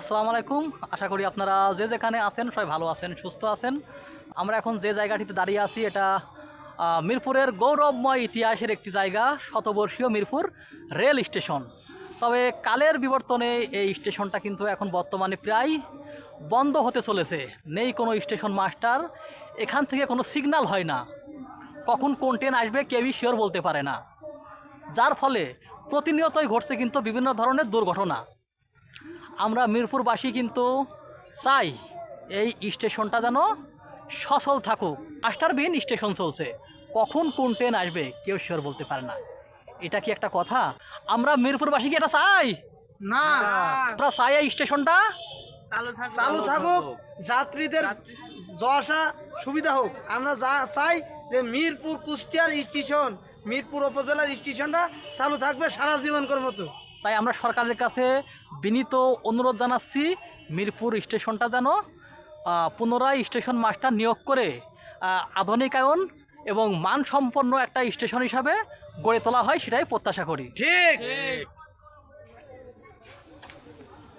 আসসালামু আলাইকুম। আশা করি আপনারা যে যেখানে আছেন সবাই ভালো আছেন, সুস্থ আছেন। আমরা এখন যে জায়গাটিতে দাঁড়িয়ে আছি এটা মিরপুরের গৌরবময় ইতিহাসের একটি জায়গা, শতবর্ষীয় মিরপুর রেল স্টেশন। তবে কালের বিবর্তনে এই স্টেশনটা কিন্তু এখন বর্তমানে প্রায় বন্ধ হতে চলেছে। নেই কোনো স্টেশন মাস্টার, এখান থেকে কোনো সিগন্যাল হয় না। কখন কোন ট্রেন আসবে কেউই শিওর বলতে পারে না। যার ফলে প্রতিনিয়তই ঘটছে কিন্তু বিভিন্ন ধরনের দুর্ঘটনা। আমরা মিরপুরবাসী কিন্তু চাই এই স্টেশনটা যেন সচল থাকুক। মাস্টারবিহীন স্টেশন চলছে। কখন কোন ট্রেন আসবে কেউ শিওর বলতে পারে না। এটা কি একটা কথা? আমরা মিরপুরবাসী কি এটা চাই? না। আমরা চাই এই স্টেশনটা চালু থাকুক। যাত্রীদের যাওয়া আসা সুবিধা হোক। আমরা যা চাই যে মিরপুর কুষ্টিয়ার স্টেশন মিরপুর উপজেলার স্টেশনটা চালু থাকবে সারা জীবনকর মতো। তাই আমরা সরকারের কাছে বিনীত অনুরোধ জানাচ্ছি মিরপুর স্টেশনটা যেন পুনরায় স্টেশন মাস্টার নিয়োগ করে আধুনিকায়ন এবং মানসম্পন্ন একটা স্টেশন হিসাবে গড়ে তোলা হয় সেটাই প্রত্যাশা করি। ঠিক।